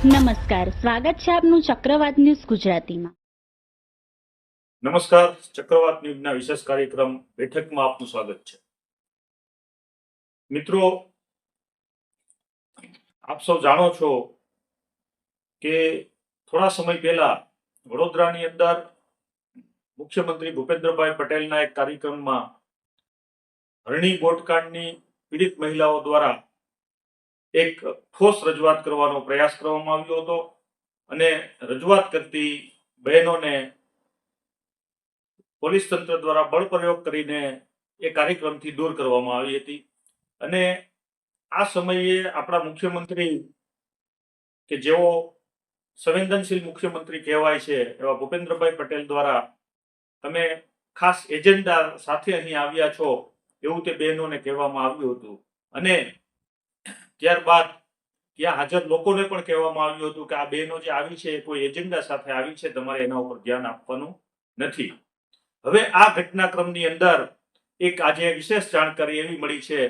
નમસ્કાર, સ્વાગત છે આપનું ચક્રવાત ન્યૂઝ ગુજરાતીમાં. નમસ્કાર, ચક્રવાત ન્યૂઝના વિશેષ કાર્યક્રમ બેઠકમાં આપનું સ્વાગત છે. મિત્રો, આપ સૌ જાણો છો કે થોડા સમય પહેલા વડોદરાની અંદર મુખ્યમંત્રી ભૂપેન્દ્રભાઈ પટેલના એક કાર્યક્રમમાં હરણી ગોટકાંડની પીડિત મહિલાઓ દ્વારા એક ઠોસ રજૂઆત કરવાનો પ્રયાસ કરવામાં આવ્યો હતો અને રજૂઆત કરતી બહેનોને પોલીસ તંત્ર દ્વારા બળ પ્રયોગ કરીને એ કાર્યક્રમથી દૂર કરવામાં આવી હતી. અને આ સમયે આપણા મુખ્યમંત્રી કે જેઓ સંવેદનશીલ મુખ્યમંત્રી કહેવાય છે એવા ભૂપેન્દ્રભાઈ પટેલ દ્વારા તમે ખાસ એજન્ડા સાથે અહીં આવ્યા છો એવું તે બહેનોને કહેવામાં આવ્યું હતું. અને ત્યારબાદ ત્યાં હાજર લોકોને પણ કહેવામાં આવ્યું હતું કે આ બહેનો જે આવી છે કોઈ એજન્ડા સાથે આવી છે, તમારે એના ઉપર ધ્યાન આપવાનું નથી. હવે આ ઘટનાક્રમની અંદર એક આજે વિશેષ જાણકારી એવી મળી છે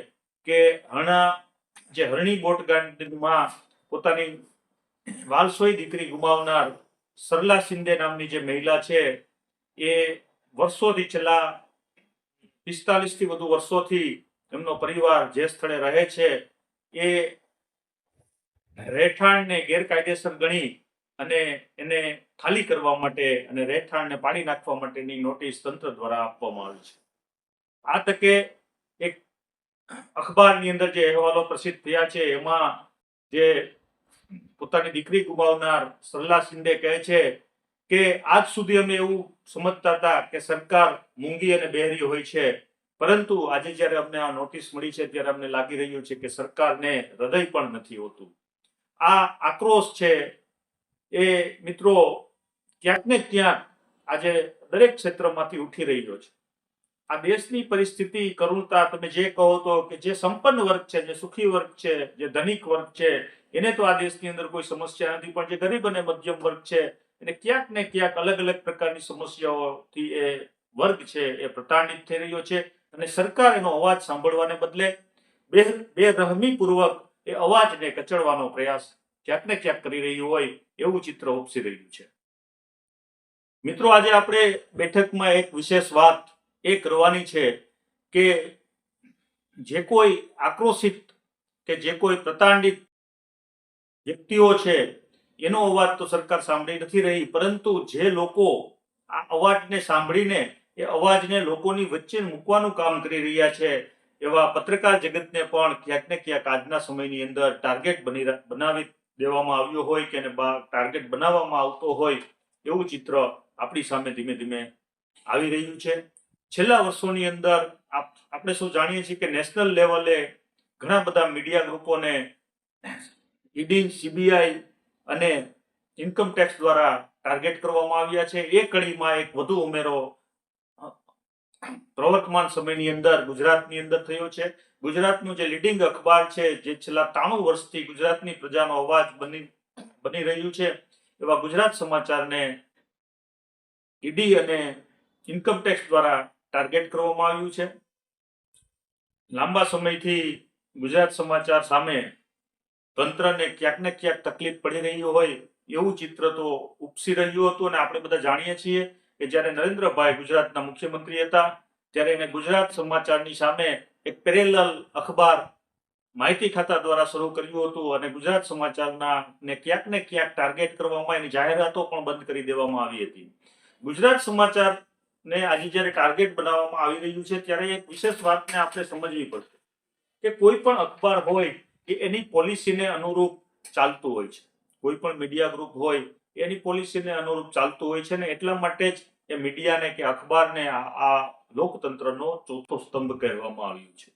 કે હણા જે હરણી બોટગાંડમાં પોતાની વાલસોઈ દીકરી ગુમાવનાર સરલા શિંદે નામની જે મહિલા છે, એ વર્ષોથી છેલ્લા પિસ્તાલીસથી વધુ વર્ષોથી એમનો પરિવાર જે સ્થળે રહે છે એ રહેઠાણને ગેરકાયદેસર ગણી અને એને ખાલી કરવા માટે અને રહેઠાણને પાણી નાખવા માટેની નોટિસ તંત્ર દ્વારા આપવામાં આવી છે. આ તકે એક અખબારની અંદર જે અહેવાલો પ્રસિદ્ધ થયા છે, એમાં જે પોતાની દીકરી ગુમાવનાર સરલા શિંદે કહે છે કે, આજ સુધી અમે એવું સમજતા હતા કે સરકાર મૂંગી અને બહેરી હોય છે. પરંતુ આજે જ્યારે અમને આ નોટિસ મળી છે, ત્યારે અમને લાગી રહ્યું છે કે સરકારને હૃદય પણ નથી હોતું. આ આક્રોશ છે એ મિત્રો ક્યાંક ને ક્યાંક આજે દરેક ક્ષેત્રમાંથી ઉઠી રહ્યો છે. આ દેશની પરિસ્થિતિ, કરુણતા, તમે જે કહો તો કે જે સંપન્ન વર્ગ છે, જે સુખી વર્ગ છે, જે ધનિક વર્ગ છે, એને તો આ દેશની અંદર કોઈ સમસ્યા નથી, પણ જે ગરીબ અને મધ્યમ વર્ગ છે, એને ક્યાંક ને ક્યાંક અલગ અલગ પ્રકારની સમસ્યાઓથી એ વર્ગ છે, એ પ્રતાડિત થઈ રહ્યો છે. અને સરકાર એનો અવાજ સાંભળવાને બદલે બે બેરહમી પૂર્વક એ અવાજને કચડવાનો પ્રયાસ ક્યાંક ને ક્યાંક કરી રહ્યું હોય એવું ચિત્ર ઉપસી રહ્યું છે. મિત્રો, આજે આપણે બેઠકમાં એક વિશેષ વાત એ કરવાની છે કે જે કોઈ આક્રોશિત કે જે કોઈ પ્રતાંડિત વ્યક્તિઓ છે, એનો અવાજ તો સરકાર સાંભળી નથી રહી, પરંતુ જે લોકો આ અવાજને સાંભળીને એ અવાજને લોકોની વચ્ચે મૂકવાનું કામ કરી રહ્યા છે. એવા પત્રકાર જગતને પણ ક્યાંક ને ક્યાંક આજના સમયની અંદર ટાર્ગેટ બની બનાવી દેવામાં આવ્યો હોય કે ટાર્ગેટ બનાવવામાં આવતો હોય એવું ચિત્ર આપણી સામે ધીમે ધીમે આવી રહ્યું છે. છેલ્લા વર્ષોની અંદર આપ- આપણે શું જાણીએ છીએ કે નેશનલ લેવલે ઘણા બધા મીડિયા ગ્રુપોને ઈડી, સીબીઆઈ અને ઇન્કમ ટેક્સ દ્વારા ટાર્ગેટ કરવામાં આવ્યા છે. એ કડીમાં એક વધુ ઉમેરો પ્રવર્તમાન સમયની અંદર ગુજરાતની અંદર થયો છે. ગુજરાતનું જે લીડિંગ અખબાર છે, જે છેલ્લા ત્રાણું વર્ષથી ગુજરાતની પ્રજાનો અવાજ બની બની રહ્યું છે. એવા ગુજરાત સમાચારને ઈડી અને ઇન્કમટેક્સ દ્વારા ટાર્ગેટ કરવામાં આવ્યું છે. લાંબા સમયથી ગુજરાત સમાચાર સામે તંત્રને ક્યાંક ને ક્યાંક તકલીફ પડી રહી હોય એવું ચિત્ર તો ઉપસી રહ્યું હતું અને આપણે બધા જાણીએ છીએ. કે જ્યારે નરેન્દ્રભાઈ ગુજરાતના મુખ્યમંત્રી હતા, ત્યારે એને ગુજરાત સમાચારની સામે એક પેરેલલ અખબાર માહિતી ખાતા દ્વારા શરૂ કર્યું હતું અને ગુજરાત સમાચારના ને ક્યાંક ને ક્યાંક ટાર્ગેટ કરવામાં એની જાહેરાતો પણ બંધ કરી દેવામાં આવી હતી. ગુજરાત સમાચાર ને આજે જ્યારે ટાર્ગેટ બનાવવામાં આવી રહ્યું છે, ત્યારે એક વિશેષ વાતને આપણે સમજવી પડશે કે કોઈ પણ અખબાર હોય કે એની પોલિસીને અનુરૂપ ચાલતું હોય છે. કોઈ પણ મીડિયા ગ્રુપ હોય એની પોલિસીને અનુરૂપ ચાલતું હોય છે ને એટલા માટે જ એ મીડિયાને કે અખબારને આ લોકતંત્રનો ચોથો સ્તંભ કહેવામાં આવ્યું છે.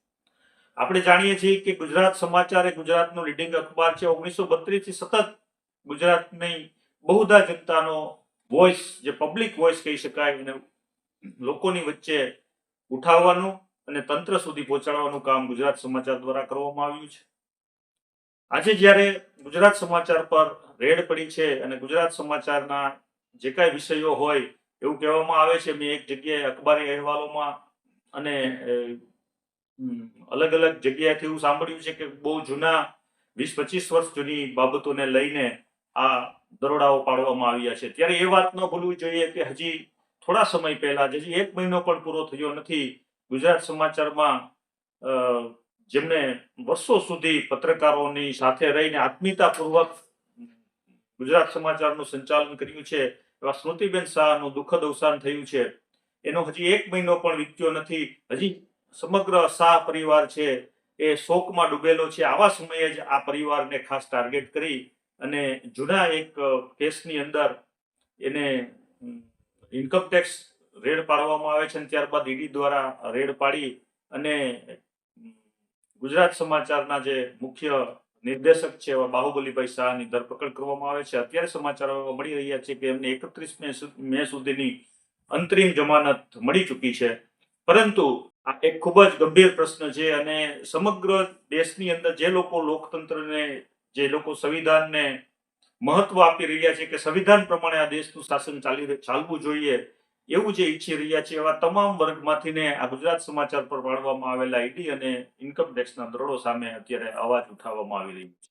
આપણે જાણીએ છીએ કે ગુજરાત સમાચાર એ ગુજરાતનું લીડિંગ અખબાર છે. ઓગણીસો બત્રીસથી સતત ગુજરાતની બહુધા જનતાનો વોઇસ જે પબ્લિક વોઇસ કહી શકાય, એને લોકોની વચ્ચે ઉઠાવવાનું અને તંત્ર સુધી પહોંચાડવાનું કામ ગુજરાત સમાચાર દ્વારા કરવામાં આવ્યું છે. આજે જ્યારે ગુજરાત સમાચાર પર રેડ પડી છે અને ગુજરાત સમાચારના જે કાંઈ વિષયો હોય એવું કહેવામાં આવે છે, મેં એક જગ્યાએ અખબારી અહેવાલોમાં અને અલગ અલગ જગ્યાએથી એવું સાંભળ્યું છે કે બહુ જૂના વીસ પચીસ વર્ષ જૂની બાબતોને લઈને આ દરોડાઓ પાડવામાં આવ્યા છે. ત્યારે એ વાત ન ભૂલવી જોઈએ કે હજી થોડા સમય પહેલા, હજી એક મહિનો પણ પૂરો થયો નથી ગુજરાત સમાચારમાં અ, જેમણે વર્ષો સુધી પત્રકારોની સાથે રહીને આત્મીયતાપૂર્વક ગુજરાત સમાચારનું સંચાલન કર્યું છે એવા સ્મૃતિબેન શાહનું દુઃખદ અવસાન થયું છે. એનો હજી એક મહિનો પણ વીત્યો નથી. હજી સમગ્ર શાહ પરિવાર છે એ શોકમાં ડૂબેલો છે. આવા સમયે જ આ પરિવારને ખાસ ટાર્ગેટ કરી અને જૂના એક કેસની અંદર એને ઇન્કમટેક્સ રેડ પાડવામાં આવે છે અને ત્યારબાદ ઈડી દ્વારા રેડ પાડી અને ગુજરાત સમાચારના જે મુખ્ય નિર્દેશક છે એવા બાહુબલીભાઈ શાહની ધરપકડ કરવામાં આવે છે. અત્યારે સમાચાર મળી રહ્યા છે કે એમને એકત્રીસ મે સુધીની અંતરિમ જમાનત મળી ચૂકી છે. પરંતુ આ એક ખૂબ જ ગંભીર પ્રશ્ન છે અને સમગ્ર દેશની અંદર જે લોકો લોકતંત્રને, જે લોકો સંવિધાનને મહત્વ આપી રહ્યા છે કે સંવિધાન પ્રમાણે આ દેશનું શાસન ચાલી ચાલવું જોઈએ એવું જે ઈચ્છી રહ્યા છે એવા તમામ વર્ગમાંથીને આ ગુજરાત સમાચાર પર પાડવામાં આવેલા ઈડી અને ઇન્કમ ટેક્સના દરોડો સામે અત્યારે અવાજ ઉઠાવવામાં આવી રહ્યો છે.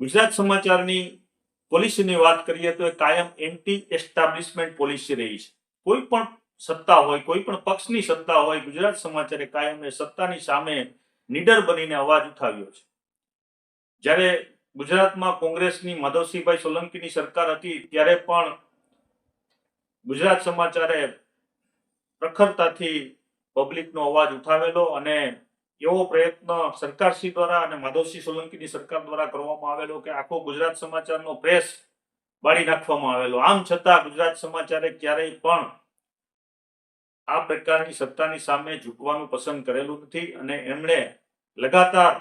ગુજરાત સમાચારની પોલિસીની વાત કરીએ તો એ કાયમ એન્ટી એસ્ટાબ્લિશમેન્ટ પોલિસી રહી છે. કોઈ પણ સત્તા હોય, કોઈ પણ પક્ષની સત્તા હોય, ગુજરાત સમાચારે કાયમ એ સત્તાની સામે નીડર બનીને અવાજ ઉઠાવ્યો છે. જ્યારે ગુજરાતમાં કોંગ્રેસની માધવસિંહભાઈ સોલંકીની સરકાર હતી, ત્યારે પણ ગુજરાત સમાચારે પ્રખરતાથી પબ્લિકનો અવાજ ઉઠાવેલો અને એવો પ્રયત્ન સરકારશ્રી દ્વારા અને માધવસિંહ સોલંકીની સરકાર દ્વારા કરવામાં આવેલો કે આખો ગુજરાત સમાચારનો પ્રેસ બાળી નાખવામાં આવેલો. આમ છતાં ગુજરાત સમાચારે ક્યારેય પણ આ પ્રકારની સત્તાની સામે ઝૂકવાનું પસંદ કરેલું નથી અને એમણે લગાતાર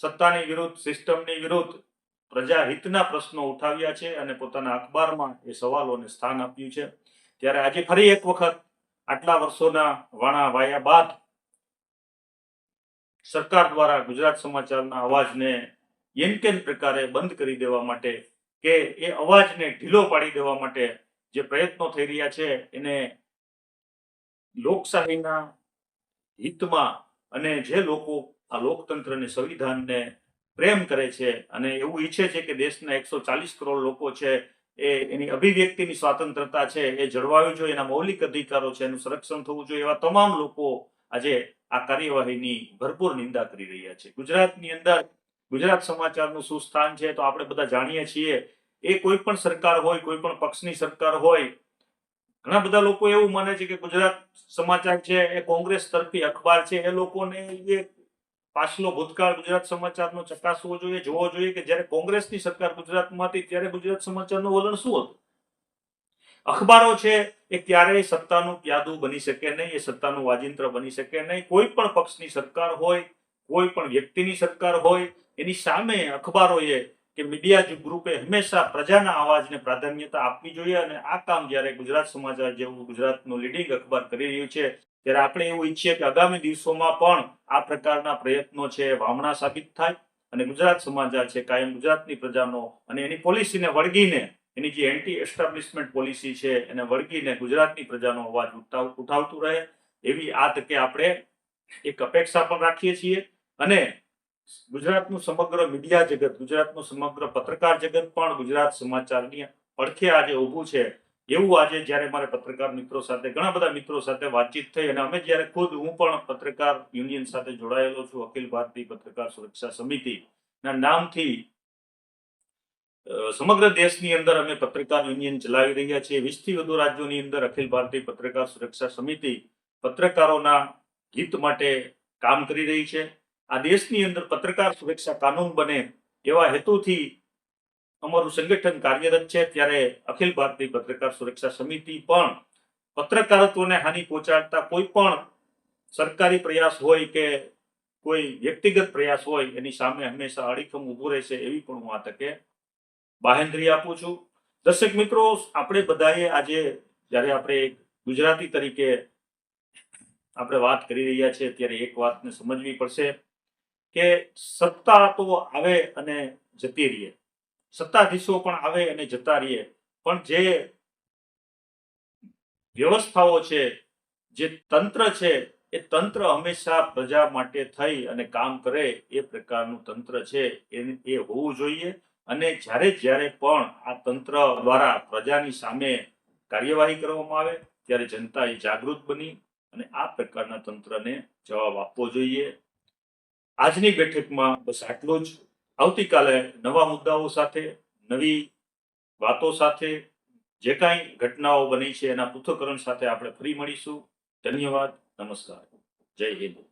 સત્તાની વિરુદ્ધ, સિસ્ટમની વિરુદ્ધ પ્રજાહિતના પ્રશ્નો ઉઠાવ્યા છે અને પોતાના અખબારમાં એ સવાલોને સ્થાન આપ્યું છે. ત્યારે આજે ફરી એક વખત આટલા વર્ષોના વાણા વાયા બાદ સરકાર દ્વારા ગુજરાત સમાચારના અવાજને યેન કેન પ્રકારે બંધ કરી દેવા માટે કે એ અવાજને ઢીલો પાડી દેવા માટે જે પ્રયત્નો થઈ રહ્યા છે, એને લોકશાહીના હિતમાં અને જે લોકો આ લોકતંત્રને સંવિધાનને પ્રેમ કરે છે અને એવું ઈચ્છે છે કે દેશના એકસો ચાલીસ કરોડ લોકો છે એ એની અભિવ્યક્તિની સ્વાતંત્રતા છે, એ જળવાયું જોઈએ, એના મૌલિક અધિકારો છે, એનું સંરક્ષણ થવું જોઈએ, એવા તમામ લોકો આજે આ કાર્યવાહીની ભરપૂર નિંદા કરી રહ્યા છે. ગુજરાતની અંદર ગુજરાત સમાચારનું શું સ્થાન છે, તો આપણે બધા જાણીએ છીએ, એ કોઈ પણ સરકાર હોય, કોઈ પણ પક્ષની સરકાર હોય, ઘણા બધા લોકો એવું માને છે કે ગુજરાત સમાચાર છે, એ કોંગ્રેસ તરફી અખબાર છે, એ લોકોને એ પાછલો ભૂતકાળ ગુજરાત સમાચારનો ચકાસવો જોઈએ, જોવો જોઈએ કે જ્યારે કોંગ્રેસની સરકાર ગુજરાતમાં ત્યારે ગુજરાત સમાચારનું વલણ શું હતું? અખબારો છે એ ક્યારેય સત્તાનું પ્યાદું બની શકે નહીં, એ સત્તાનું વાજિંત્ર બની શકે નહીં. કોઈ પણ પક્ષની સરકાર હોય, કોઈ પણ વ્યક્તિની સરકાર હોય, એની સામે અખબારોએ કે મીડિયા ગ્રુપે હંમેશા પ્રજાના અવાજને પ્રાધાન્યતા આપવી જોઈએ અને આ કામ જ્યારે ગુજરાત સમાચાર જેવું ગુજરાતનું લીડિંગ અખબાર કરી રહ્યું છે ત્યારે આપણે એવું ઈચ્છીએ કે આગામી દિવસોમાં પણ આ પ્રકારના પ્રયત્નો છે વામણા સાબિત થાય અને ગુજરાત સમાચાર છે, કાયમ ગુજરાતની પ્રજાનો અને એની પોલિસીને વળગીને, એની જે એન્ટી એસ્ટાબ્લિશમેન્ટ પોલિસી છે એને વળગીને ગુજરાતની પ્રજાનો અવાજ ઉઠાવ, ઉઠાવતું રહે એવી આ તકે આપણે એક અપેક્ષા પણ રાખીએ છીએ અને ગુજરાતનું સમગ્ર મીડિયા જગત, ગુજરાતનું સમગ્ર પત્રકાર જગત પણ ગુજરાત સમાચારની પડખે આજે ઊભું છે એવું આજે જ્યારે મારે પત્રકાર મિત્રો સાથે, ઘણા બધા મિત્રો સાથે વાતચીત થઈ અને અમે જ્યારે ખુદ હું પણ પત્રકાર યુનિયન સાથે જોડાયેલો છું, અખિલ ભારતીય પત્રકાર સુરક્ષા સમિતિ ના નામથી સમગ્ર દેશની અંદર અમે પત્રકાર યુનિયન ચલાવી રહ્યા છીએ. વીસથી વધુ રાજ્યોની અંદર અખિલ ભારતીય પત્રકાર સુરક્ષા સમિતિ પત્રકારોના હિત માટે કામ કરી રહી છે. આ દેશની અંદર પત્રકાર સુરક્ષા કાનૂન બને એવા હેતુથી અમારું સંગઠન કાર્યરત છે, ત્યારે અખિલ ભારતીય પત્રકાર સુરક્ષા સમિતિ પણ પત્રકારત્વને હાનિ પહોંચાડતા કોઈ પણ સરકારી પ્રયાસ હોય કે કોઈ વ્યક્તિગત પ્રયાસ હોય, એની સામે હંમેશા અડીખમ ઊભું રહેશે એવી પણ હું આ તકે બાહેન્દ્રી આપું છું. દર્શક મિત્રો, આપણે બધાએ આજે જ્યારે આપણે ગુજરાતી તરીકે આપણે વાત કરી રહ્યા છીએ, ત્યારે એક વાતને સમજવી પડશે કે સત્તા તો આવે અને જતી રહીએ. સત્તાધીશો પણ આવે અને જતા રહીએ. પણ જે વ્યવસ્થાઓ છે, જે તંત્ર છે, એ તંત્ર હંમેશા પ્રજા માટે થઈ અને કામ કરે એ પ્રકારનું તંત્ર છે, એ હોવું જોઈએ. અને જ્યારે જ્યારે પણ આ તંત્ર દ્વારા પ્રજાની સામે કાર્યવાહી કરવામાં આવે, ત્યારે જનતા એ જાગૃત બની અને આ પ્રકારના તંત્રને જવાબ આપવો જોઈએ. આજની બેઠકમાં બસ આટલું જ. આવતીકાલે નવા મુદ્દાઓ સાથે, નવી વાતો સાથે, જે કાંઈ ઘટનાઓ બની છે એના પૃથ્થકરણ સાથે આપણે ફરી મળીશું. ધન્યવાદ, નમસ્કાર. જય હિન્દ.